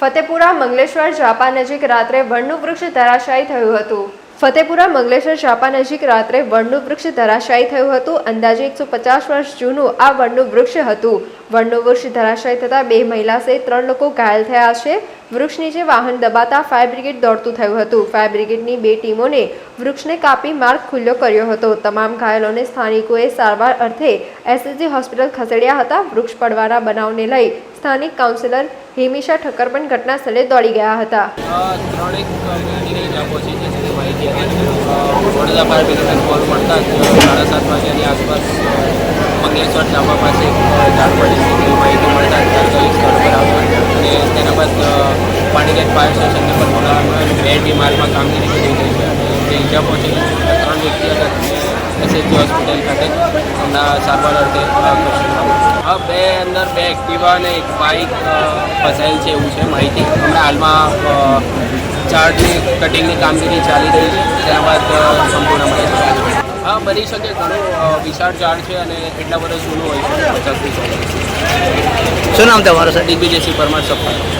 ફતેપુરા, મંગલેશ્વર ઝાપા નજીક રાત્રે વડનું વૃક્ષ ધરાશાયી થયું હતું. ફતેપુરા, મંગલેશ્વર ઝાપા નજીક રાત્રે વડનું વૃક્ષ ધરાશાયી થયું હતું. અંદાજે એકસો પચાસ વર્ષ જૂનું આ વડનું વૃક્ષ હતું. વડનું વૃક્ષ ધરાશાયી થતાં બે મહિલા સહિત ત્રણ લોકો ઘાયલ થયા છે. વૃક્ષ નીચે વાહન દબાતા ફાયર બ્રિગેડ દોડતું થયું હતું. ફાયર બ્રિગેડની બે ટીમોને વૃક્ષને કાપી માર્ગ ખુલ્લો કર્યો હતો. તમામ ઘાયલોને સ્થાનિકોએ સારવાર અર્થે એસએસજી હોસ્પિટલ ખસેડ્યા હતા. વૃક્ષ પડવાના બનાવને લઈ સ્થાનિક કાઉન્સિલર હિમિશા ઠક્કર પણ ઘટના દોડી ગયા હતા. મંગલેશ્વર ધાબા પાસે એક અ, ઝાડ પડી છે તેવી માહિતી મળતા જ તાત્કાલિક સ્થળ પર આવ્યા અને તેના બાદ અ, પાણીગેટ ફાયર સ્ટેશનને પણ બોલાવવામાં ટીમ હાલમાં કામગીરી કરી રહી છે. જે ઈજા પહોંચેલી છે ત્રણ વ્યક્તિ હતા એસએસજી હોસ્પિટલ ખાતે એમના સારવાર અર્થે હા બે અંદર બે એક્ટિવા અને એક બાઇક ફસાયેલ છે એવું છે માહિતી. હમણાં હાલમાં ચાર્જની કટિંગની કામગીરી ચાલી રહી છે. ત્યાર બાદ સંપૂર્ણ માહિતી હા બની શકે ઘણું વિશાળ ઝાડ છે અને એટલા બધા જૂનું હોય છે. પચાસ વર્ષ શું નામ તમારું સર ડીબીજેસી પરમાર સફાઈ.